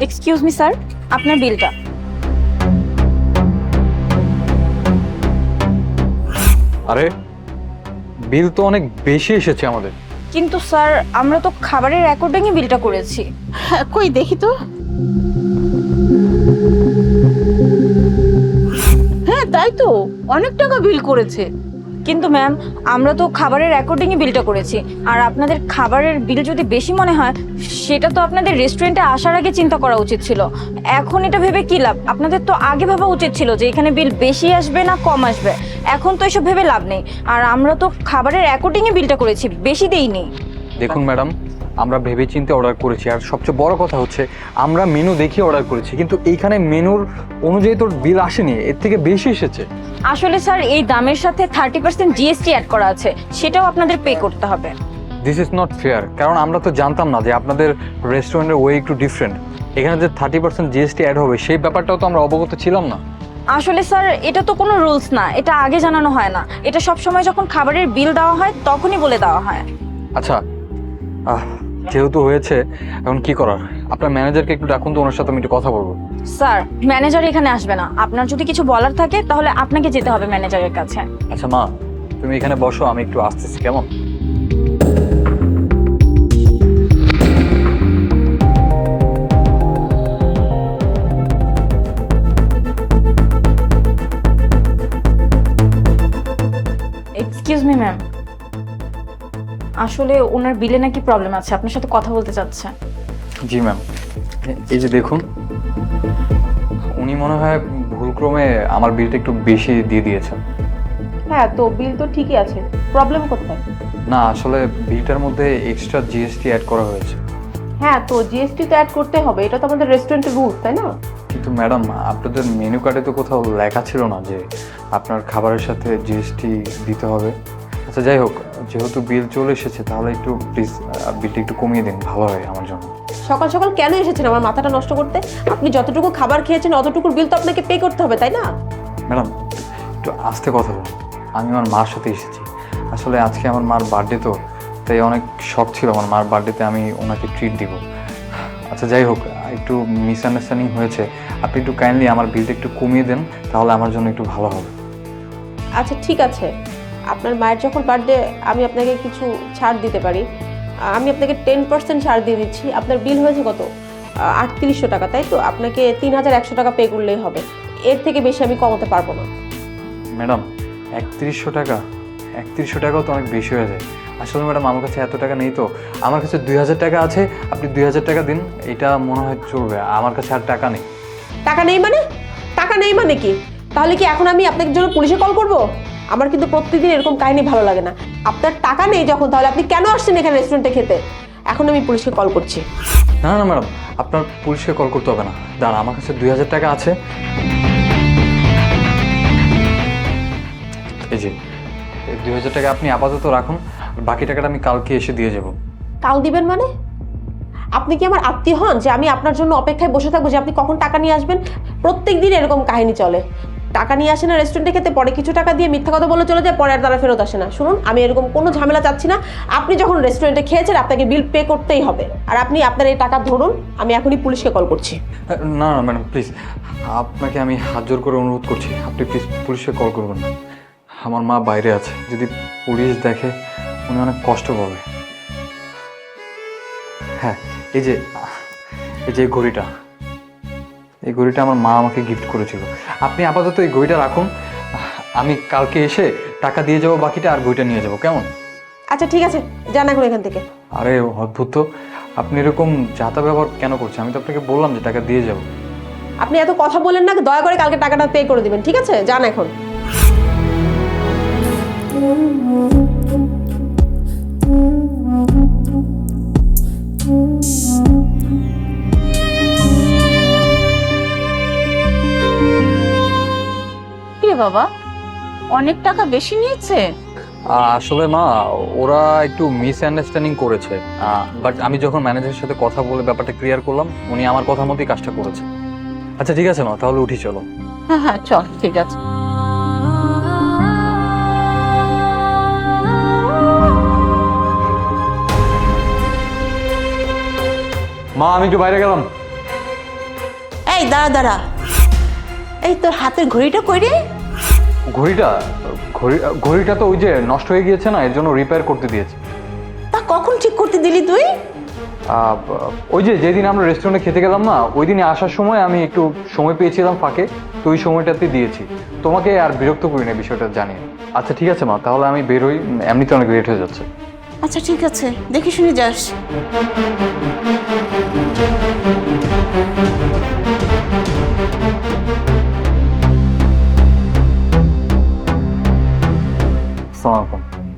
Excuse me sir আপনার বিলটা আরে বিল তো অনেক বেশি এসেছে আমাদের। কিন্তু স্যার আমরা তো খাবারের অ্যাকর্ডিংই বিলটা করেছি। হ্যাঁ, কই দেখি তো। হ্যাঁ তাই তো। অনেক টাকা বিল করেছে। কিন্তু ম্যাম আমরা তো খাবারের অ্যাকর্ডিংই বিলটা করেছি। আর আপনাদের খাবারের বিল যদি বেশি মনে হয়, সেটা তো আপনাদের রেস্টুরেন্টে আসার আগে চিন্তা করা উচিত ছিল। এখন এটা ভেবে কী লাভ? আপনাদের তো আগে ভাবা উচিত ছিল যে এখানে বিল বেশি আসবে না কম আসবে। এখন তো এসব ভেবে লাভ নেই। আর আমরা তো খাবারের অ্যাকর্ডিংই বিলটা করেছি, বেশি দেইনি। দেখুন ম্যাডাম আমরা ভেবেচিন্তে অর্ডার করেছি। আর সবচেয়ে বড় কথা হচ্ছে আমরা মেনু দেখিয়ে অর্ডার করেছি কিন্তু এইখানে মেনুর অনুযায়ী তোর বিল আসেনি এর থেকে বেশি এসেছে। আসলে স্যার এই দামের সাথে থার্টি পার্সেন্ট জিএসটি অ্যাড করা আছে সেটাও আপনাদের পে করতে হবে। দিস ইজ নট ফেয়ার কারণ আমরা তো জানতাম না যে আপনাদের রেস্টুরেন্টের ওয়ে একটু ডিফারেন্ট এখানে যে থার্টি পার্সেন্ট জিএসটি অ্যাড হবে সেই ব্যাপারটাও তো আমরা অবগত ছিলাম না। আসলে স্যার এটা তো কোনো রুলস না এটা আগে জানানো হয় না। এটা সব সময় যখন খাবারের বিল দেওয়া হয় তখনই বলে দেওয়া হয়। আচ্ছা যেহেতু হয়েছে এখন কি করার? আপনার ম্যানেজারকে একটু ডাকুন তো ওনার সাথে আমি একটু কথা বলব। স্যার ম্যানেজার এখানে আসবে না। আপনার যদি কিছু বলার থাকে তাহলে আপনাকে যেতে হবে ম্যানেজারের কাছে। আচ্ছা মা তুমি এখানে বসো আমি একটু আসতেছি কেমন? এক্সকিউজ মি ম্যাম আসলে ওনার বিলে নাকি প্রবলেম আছে? আপনার সাথে কথা বলতে চাচ্ছে। জি ম্যাম এই যে দেখুন উনি মনে হয় ভুলক্রমে আমার বিলটা একটু বেশি দিয়ে দিয়েছেন। হ্যাঁ তো বিল তো ঠিকই আছে। প্রবলেম কোথায়? না আসলে বিলটার মধ্যে এক্সট্রা জিএসটি অ্যাড করা হয়েছে। হ্যাঁ তো জিএসটি তো অ্যাড করতে হবে। এটা তো আমাদের রেস্টুরেন্টের রুলস তাই না? কিন্তু ম্যাডাম আপনাদের মেনু কার্ডে তো কোথাও লেখা ছিল না যে আপনার খাবারের সাথে জিএসটি দিতে হবে। আচ্ছা যাই হোক যেহেতু বিল চলে এসেছে তাহলে একটু প্লিজ বিলটা একটু কমিয়ে দিন ভালো হয় আমার জন্য। সকাল সকাল কেন এসেছেন? আমার মাথাটা নষ্ট করতে? আপনি যতটুকু খাবার খেয়েছেন অতটুকুর বিল তো আপনাকে পে করতে হবে তাই না? ম্যাডাম একটু আস্তে কথা বলুন। আমি আমার মার সাথে এসেছি। আসলে আজকে আমার মার বার্থডে তো তাই অনেক শখ ছিল আমার মার বার্থডেতে আমি ওনাকে ট্রিট দিব। আচ্ছা যাই হোক একটু মিসআন্ডারস্ট্যান্ডিং হয়েছে। আপনি একটু কাইন্ডলি আমার বিলটা একটু কমিয়ে দেন তাহলে আমার জন্য একটু ভালো হবে। আচ্ছা ঠিক আছে। আপনার মায়ের যখন বার্থডে আমি আপনাকে কিছু ছাড় দিতে পারি। আমি আপনাকে টেন পার্সেন্ট ছাড় দিয়ে দিচ্ছি। আপনার বিল হয়েছে কত? আটত্রিশশো টাকা তাই তো? আপনাকে তিন হাজার একশো টাকা পে করলেই হবে। এর থেকে বেশি আমি কমাতে পারব না। ম্যাডাম একত্রিশশো টাকা? একত্রিশশো টাকাও তো অনেক বেশি হয়ে যায়। আসলে ম্যাডাম আমার কাছে এত টাকা নেই তো। আমার কাছে দুই হাজার টাকা আছে আপনি দুই হাজার টাকা দিন। এটা মনে হয় চলবে। আমার কাছে আর টাকা নেই। টাকা নেই মানে? টাকা নেই মানে কি? তাহলে কি এখন আমি আপনার জন্য পুলিশে কল করব? আমার কিন্তু প্রত্যেকদিন এরকম কাহিনী ভালো লাগে না। আপনার টাকা নেই যখন তাহলে আপনি কেন আসছেন এখানে রেস্টুরেন্টে খেতে? এখন আমি পুলিশকে কল করছি। না না ম্যাডাম আপনার পুলিশকে কল করতে হবে না। দাঁড়া আমার কাছে দুই হাজার টাকা আছে। এই যে দুই হাজার টাকা আপনি আপাতত রাখুন বাকি টাকাটা আমি কালকে এসে দিয়ে যাব। কাল দিবেন মানে? আপনি কি আমার আত্মীয় হন যে আমি আপনার জন্য অপেক্ষায় বসে থাকব যে আপনি কখন টাকা নিয়ে আসবেন? প্রত্যেক দিন এরকম কাহিনী চলে। টাকা নিয়ে আসে না রেস্টুরেন্টে খেতে, পরে কিছু টাকা দিয়ে মিথ্যা কথা বলে চলে যায়, পরে আর তারা ফেরত আসে না। শুনুন, আমি এরকম কোনো ঝামেলা চাচ্ছি না। আপনি যখন রেস্টুরেন্টে খেয়েছেন, আপনাকে বিল পে করতেই হবে। আর আপনি আপনার এই টাকা ধরুন, আমি এখনই পুলিশকে কল করছি। না না ম্যাডাম প্লিজ আপনাকে আমি হাত জোর করে অনুরোধ করছি। আপনি প্লিজ পুলিশকে কল করবেন না। আমার মা বাইরে আছে। যদি পুলিশ দেখে, উনি অনেক কষ্ট পাবে। হ্যাঁ এই যে এই যে ঘড়িটা। এই ঘড়িটা আমার মা আমাকে গিফট করেছিল। আপনি আপাতত এই ঘড়িটা রাখুন। আমি কালকে এসে টাকা দিয়ে যাব বাকিটা আর ঘড়িটা নিয়ে যাব কেমন? আচ্ছা ঠিক আছে। যান এখন এখান থেকে। আরে অদ্ভুত তো। আপনি এরকম যাতা ব্যবহার কেন করছেন? আমি তো আপনাকে বললাম যে টাকা দিয়ে যাব। আপনি এত কথা বলেন না দয়া করে কালকে টাকাটা পে করে দিবেন ঠিক আছে? যান এখন। বাবা? অনেক টাকা বেশি নিয়েছে। আসলে মা ওরা একটু মিসআন্ডারস্ট্যান্ডিং করেছে। বাট আমি যখন ম্যানেজারের সাথে কথা বলে ব্যাপারটা ক্লিয়ার করলাম উনি আমার কথা মতোই কাজটা করেছে। আচ্ছা ঠিক আছে মা তাহলে উঠি চলো। হ্যাঁ হ্যাঁ চল ঠিক আছে। মা আমি একটু বাইরে গেলাম। এই দাঁড়া দাঁড়া। এই তোর হাতের ঘড়িটা কই রে? ঘড়িটা ঘড়ি ঘড়িটা তো ওই যে নষ্ট হয়ে গিয়েছে না এর জন্য রিপেয়ার করতে দিয়েছে। তা কখন ঠিক করতে দিলি তুই? আহ, ওই যে যেদিন আমরা রেস্টুরেন্টে খেতে গেলাম না ওই দিনে আসার সময় আমি একটু সময় পেয়েছিলাম ফাঁকে তো ওই সময়টাতে দিয়েছি। তোমাকে আর বিরক্ত করি না বিষয়টা জানি আচ্ছা ঠিক আছে মা তাহলে আমি বেরোই এমনিতে অনেক লেট হয়ে যাচ্ছে। আচ্ছা ঠিক আছে দেখে শুনে যাস।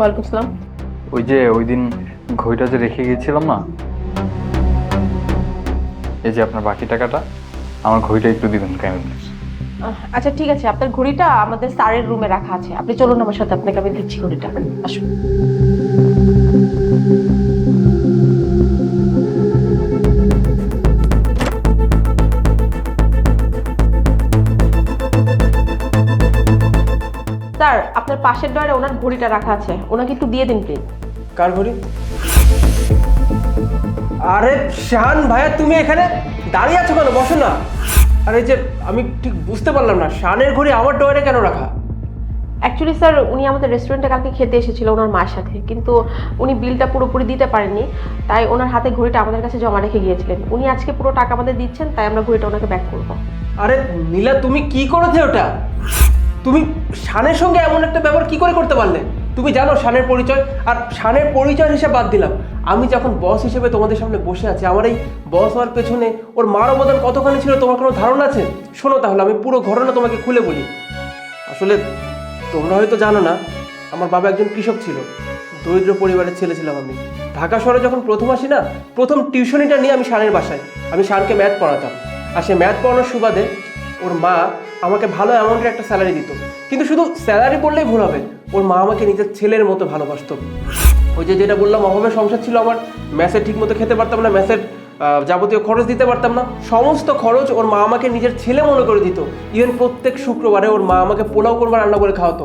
ওয়ালাইকুম আসসালাম ওই যে ওই দিন ঘড়িটা যে রেখে গিয়েছিলাম না এই যে আপনার বাকি টাকাটা আমার ঘড়িটা একটু দিবেন কেমন? আচ্ছা ঠিক আছে। আপনার ঘড়িটা আমাদের স্যারের রুমে রাখা আছে। আপনি চলুন আমার সাথে আপনাকে আমি দিচ্ছি ঘড়িটা। আসুন। স্যার আপনার পাশের ডয়ারে ওনার ঘড়িটা রাখা আছে। ওনাকে একটু দিয়ে দিন প্লিজ কার ঘড়ি? আরে শাহান ভাইয়া তুমি এখানে দাঁড়িয়ে আছো কেন? বসো না। আরে যে আমি ঠিক বুঝতে পারলাম না শানের ঘড়ি আমার ডয়ারে কেন রাখা? অ্যাকচুয়ালি স্যার উনি আমাদের রেস্টুরেন্টে কালকে খেতে এসেছিল ওনার মায়ের সাথে কিন্তু উনি বিলটা পুরোপুরি দিতে পারেননি তাই ওনার হাতে ঘড়িটা আমাদের কাছে জমা রেখে গিয়েছিলেন। উনি আজকে পুরো টাকা আমাদের দিচ্ছেন তাই আমরা ঘড়িটা ওনাকে ব্যাক করব। আরে নীলা তুমি কি করেছে ওটা? তুমি শানের সঙ্গে এমন একটা ব্যবহার কি করে করতে পারলে? তুমি জানো শানের পরিচয়, আর শানের পরিচয় হিসেবে বাদ দিলাম। আমি যখন বস হিসেবে তোমাদের সামনে বসে আছি, আমার এই বস হওয়ার পেছনে ওর মার অবদান কতখানি ছিল তোমার কোনো ধারণা আছে? শোনো তাহলে, আমি পুরো ঘটনা তোমাকে খুলে বলি। আসলে তোমরা হয়তো জানো না, আমার বাবা একজন কৃষক ছিল। দরিদ্র পরিবারের ছেলে ছিলাম আমি। ঢাকা শহরে যখন প্রথম আসি না, প্রথম টিউশনিটা নিয়ে আমি শানের বাসায়। আমি শানকে ম্যাথ পড়াতাম। আর সে ম্যাথ পড়ানোর সুবাদে ওর মা আমাকে ভালো অ্যামাউন্টের একটা স্যালারি দিত। কিন্তু শুধু স্যালারি বললেই ভুল হবে। ওর মা আমাকে নিজের ছেলের মতো ভালোবাসতো। ওই যে যেটা বললাম, অভাবের সংসার ছিল আমার। ম্যাসের ঠিক মতো খেতে পারতাম না ম্যাসের যাবতীয় খরচ দিতে পারতাম না। সমস্ত খরচ ওর মা আমাকে নিজের ছেলে মনে করে দিত। ইভেন প্রত্যেক শুক্রবারে ওর মা আমাকে পোলাও করবার রান্না করে খাওয়াতো।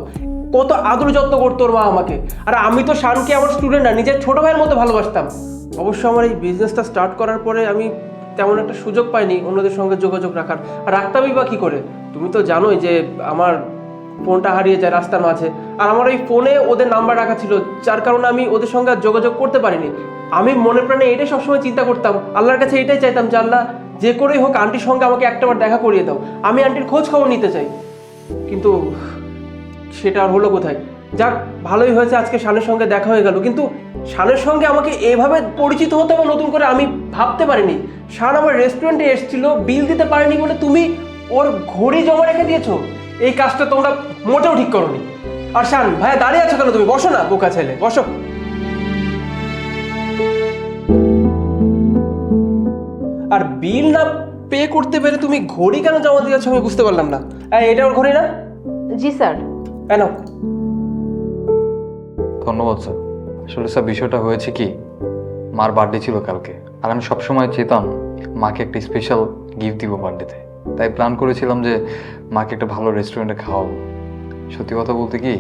কত আদর যত্ন করতো ওর মা আমাকে। আর আমি তো শানকে আমার স্টুডেন্ট না, নিজের ছোট ভাইয়ের মতো ভালোবাসতাম। অবশ্য আমার এই বিজনেসটা স্টার্ট করার পরে আমি তেমন একটা সুযোগ পাইনি অন্যদের সঙ্গে যোগাযোগ রাখার। আর রাখতামই বা কী করে? তুমি তো জানোই যে আমার ফোনটা হারিয়ে যায়, রাস্তার মাঝে। আর আমার ওই ফোনে ওদের নাম্বার রাখা ছিল, যার কারণে আমি ওদের সঙ্গে আর যোগাযোগ করতে পারিনি। আমি মনে প্রাণে এটাই সবসময় চিন্তা করতাম। আল্লাহর কাছে এটাই চাইতাম যে, আল্লাহ, যে করেই হোক, আন্টির সঙ্গে আমাকে একটাবার দেখা করিয়ে দাও। আমি আন্টির খোঁজ খবর নিতে চাই। কিন্তু সেটা আর হলো কোথায়? যাক ভালোই হয়েছে আজকে শানের সঙ্গে দেখা হয়ে গেল। কিন্তু শানের সঙ্গে আমাকে এভাবে পরিচিত হতে হবে নতুন করে আমি ভাবতে পারিনি। শান আমার রেস্টুরেন্টে এসেছিল বিল দিতে পারেনি বলে তুমি ওর ঘড়ি জমা রেখে দিয়েছ। এই কাজটা তোমরা মোটেও ঠিক করোনি। আর শান ভাইয়া দাঁড়িয়ে আছো কেন তুমি? বসো না বোকা ছেলে বসো। আর বিল না পে করতে পেরে তুমি ঘড়ি কেন জমা দিয়েছ আমি বুঝতে পারলাম না। এটা ওর ঘড়ি না? জি স্যার। কেন ধন্যবাদ, স্যার। আসলে, স্যার, বিষয়টা হয়েছে কি? মার বার্থডে ছিল কালকে। আর আমি সবসময় চেতাম, মাকে একটা স্পেশাল গিফট দিব বার্থডেতে। তাই প্ল্যান করেছিলাম যে, মাকে একটা ভালো রেস্টুরেন্টে খাওয়াবো। সত্যি কথা বলতে কি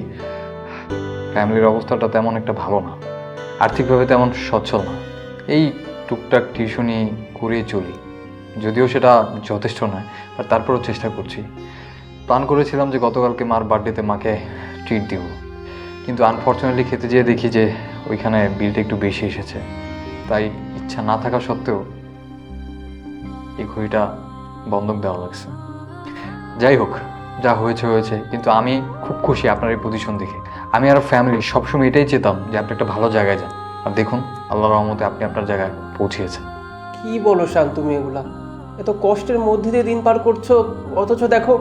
ফ্যামিলির অবস্থাটা তেমন একটা ভালো না। আর্থিকভাবে তেমন সচ্ছল না। এই টুকটাক টিউশনি করেই চলি। যদিও সেটা যথেষ্ট নয় আর তারপরেও চেষ্টা করছি। প্ল্যান করেছিলাম যে, গতকালকে মার বার্থডেতে মাকে ট্রিট দিব। কিন্তু আনফর্চুনেটলি খেতে যেয়ে দেখি যে ওইখানে বিলটা একটু বেশি এসেছে। তাই ইচ্ছা না থাকা সত্ত্বেও এই ঘড়িটা বন্ধক দেওয়া লাগছে। যাই হোক, যা হয়েছে হয়েছে, কিন্তু আমি খুব খুশি আপনার এই পজিশন দেখে। আমি আর ফ্যামিলি সবসময় এটাই চেতাম যে আপনি একটা ভালো জায়গায় যান। আর দেখুন আল্লাহ রহমতে আপনি আপনার জায়গায় পৌঁছিয়েছেন কি বলো শান তুমি এগুলা? এত কষ্টের মধ্যে দিয়ে দিন পার করছ, অথচ দেখো,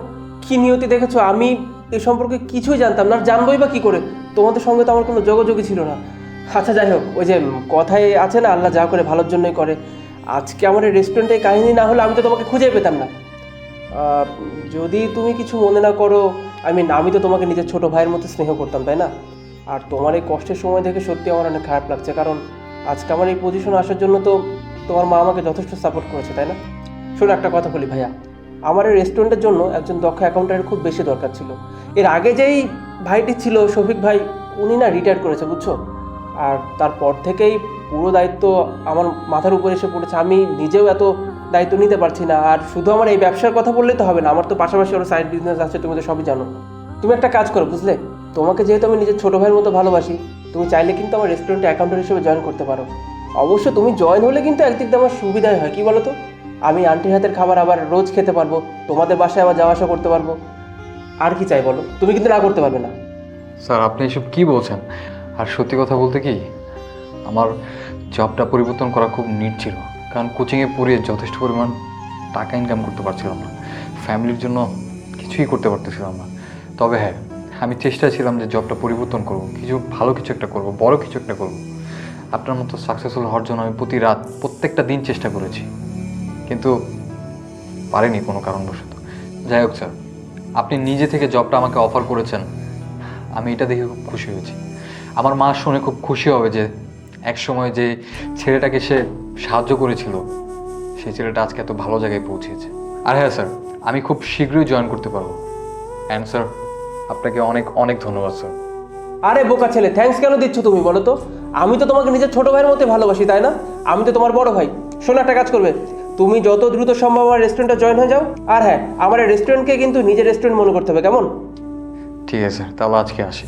কি নিয়তি দেখেছ? আমি এ সম্পর্কে কিছুই জানতাম না। জানবোই বা কি করে? তোমাদের সঙ্গে তো আমার কোনো যোগাযোগই ছিল না। আচ্ছা যাই হোক, ওই যে কথায় আছে না, আল্লাহ যা করে ভালোর জন্যই করে। আজকে আমার এই রেস্টুরেন্টে কাহিনী না হলে আমি তো তোমাকে খুঁজে পেতাম না। যদি তুমি কিছু মনে না করো, আমি আমি তো তোমাকে নিজের ছোট ভাইয়ের মতো স্নেহ করতাম, তাই না? আর তোমার এই কষ্টের সময় দেখে সত্যি আমার অনেক খারাপ লাগছে, কারণ আজকে আমার এই পজিশন আসার জন্য তো তোমার মা আমাকে যথেষ্ট সাপোর্ট করেছে, তাই না? শোনো, একটা কথা বলি ভাইয়া। আমার এই রেস্টুরেন্টের জন্য একজন দক্ষ অ্যাকাউন্টারের খুব বেশি দরকার ছিল। এর আগে যেই ভাইটি ছিল, শফিক ভাই, উনি না রিটায়ার করেছে, বুঝছ? আর তারপর থেকেই পুরো দায়িত্ব আমার মাথার উপর এসে পড়েছে। আমি নিজেও এত দায়িত্ব নিতে পারছি না। আর শুধু আমার এই ব্যবসার কথা বললেই তো হবে না, আমার তো পাশাপাশি আরও সাইড বিজনেস আছে, তুমি তো সবই জানো। তুমি একটা কাজ করো, বুঝলে? তোমাকে যেহেতু আমি নিজের ছোটো ভাইয়ের মতো ভালোবাসি, তুমি চাইলে কিন্তু আমার রেস্টুরেন্টে অ্যাকাউন্টার হিসেবে জয়েন করতে পারো। অবশ্য তুমি জয়েন হলে কিন্তু একদিক দিয়ে আমার সুবিধাই হয়, কি বলো তো আমি আন্টির হাতের খাবার আবার রোজ খেতে পারব, তোমাদের বাসায় আবার যাওয়া আসা করতে পারব। আর কি চাই বলো? তুমি কিন্তু না করতে পারবে না। স্যার, আপনি এসব কি বলছেন? আর সত্যি কথা বলতে কি, আমার জবটা পরিবর্তন করা খুব নিট ছিল। কারণ কোচিংয়ে পড়িয়ে যথেষ্ট পরিমাণ টাকা ইনকাম করতে পারছিলাম না। ফ্যামিলির জন্য কিছুই করতে পারতেছিলাম না। তবে হ্যাঁ আমি চেষ্টা ছিলাম যে জবটা পরিবর্তন করব। কিছু ভালো কিছু একটা করব, বড় কিছু একটা করব। আপনার মতো সাকসেসফুল হওয়ার জন্য আমি প্রতি রাত, প্রত্যেকটা দিন চেষ্টা করেছি। কিন্তু পারিনি কোনো কারণবশত। যাই হোক, স্যার। আপনি নিজে থেকে জবটা আমাকে অফার করেছেন। আমি এটা দেখে খুব খুশি হয়েছি। আমার মা শুনে খুব খুশি হবে যে এক সময় যে ছেলেটাকে সে সাহায্য করেছিল, সেই ছেলেটা আজকে এত ভালো জায়গায় পৌঁছেছে। আর হ্যাঁ স্যার আমি খুব শীঘ্রই জয়েন করতে পারব। অ্যান্ড স্যার আপনাকে অনেক অনেক ধন্যবাদ স্যার আরে বোকা ছেলে থ্যাঙ্কস কেন দিচ্ছ তুমি বলো তো? আমি তো তোমাকে নিজের ছোট ভাইয়ের মতো ভালোবাসি, তাই না? আমি তো তোমার বড় ভাই। শোনো একটা কাজ করবে। তুমি যত দ্রুত সম্ভব আমার রেস্টুরেন্টটা জয়েন হয়ে যাও। আর হ্যাঁ আমার রেস্টুরেন্টকে কিন্তু নিজের রেস্টুরেন্ট মনে করতে হবে, কেমন? ঠিক আছে, তাহলে আজকে আসি।